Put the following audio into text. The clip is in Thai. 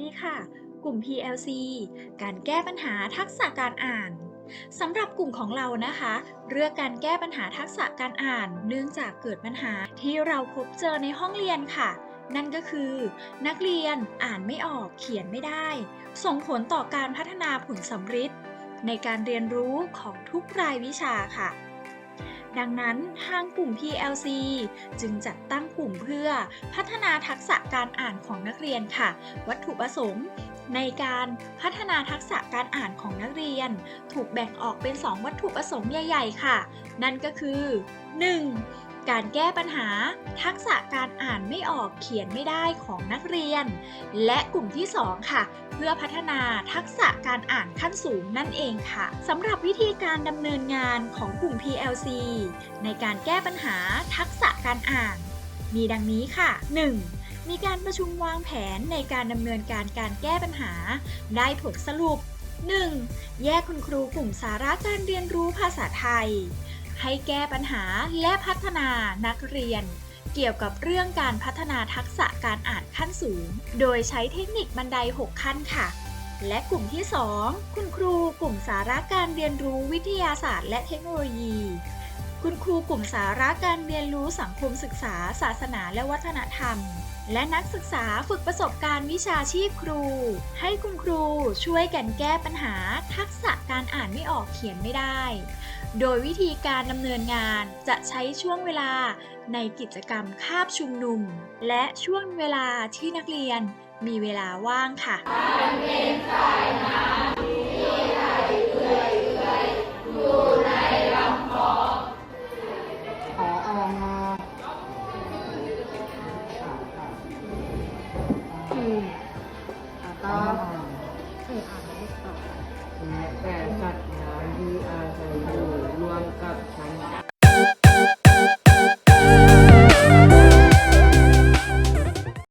ดีค่ะ กลุ่ม PLC การแก้ปัญหาทักษะการอ่านสำหรับกลุ่มของเรานะคะ เรื่องการแก้ปัญหาทักษะการอ่าน เนื่องจากเกิดปัญหาที่เราพบเจอในห้องเรียนค่ะ นั่นก็คือ นักเรียนอ่านไม่ออกเขียนไม่ได้ ส่งผลต่อการพัฒนาผลสำฤทธิ์ในการเรียนรู้ของทุกรายวิชาค่ะ ดังนั้นทางกลุ่ม PLC จึงจัดตั้งกลุ่มเพื่อพัฒนาทักษะการอ่านของนักเรียนค่ะ วัตถุประสงค์ในการพัฒนาทักษะการอ่านของนักเรียน ถูกแบ่งออกเป็น 2 วัตถุประสงค์ใหญ่ ๆ ค่ะ นั่นก็คือ 1. การแก้ปัญหา ทักษะการอ่านไม่ออกเขียนไม่ได้ของนักเรียน และกลุ่มที่ 2 ค่ะ เพื่อพัฒนาทักษะการอ่านขั้นสูงนั่นเองค่ะสำหรับวิธีการดำเนินงานของกลุ่ม PLC ในการแก้ปัญหาทักษะการอ่าน มีดังนี้ค่ะ 1. มีการประชุมวางแผนในการดำเนินการการแก้ปัญหา ได้ผลสรุป 1. แยกคุณครูกลุ่มสาระการเรียนรู้ภาษาไทย ให้แก้ปัญหาและพัฒนานักเรียน เกี่ยวกับเรื่องการพัฒนาทักษะการอ่านขั้นสูง โดยใช้เทคนิคบันได 6 ขั้นค่ะ และกลุ่มที่ 2 คุณครูกลุ่มสาระการเรียนรู้วิทยาศาสตร์และเทคโนโลยี คุณครูกลุ่มสาระการเรียนรู้สังคมศึกษา ศาสนาและวัฒนธรรม และนักศึกษาฝึกประสบการณ์วิชาชีพครู ให้คุณครูช่วยกันแก้ปัญหา ทักษะการอ่านไม่ออกเขียนไม่ได้ โดยวิธีการดำเนินงานจะใช้ช่วงเวลาในกิจกรรมคาบชุมนุม และช่วงเวลาที่นักเรียนมีเวลาว่างค่ะ อืมอะต่อเอออ่านไม่ต่อแต่จัด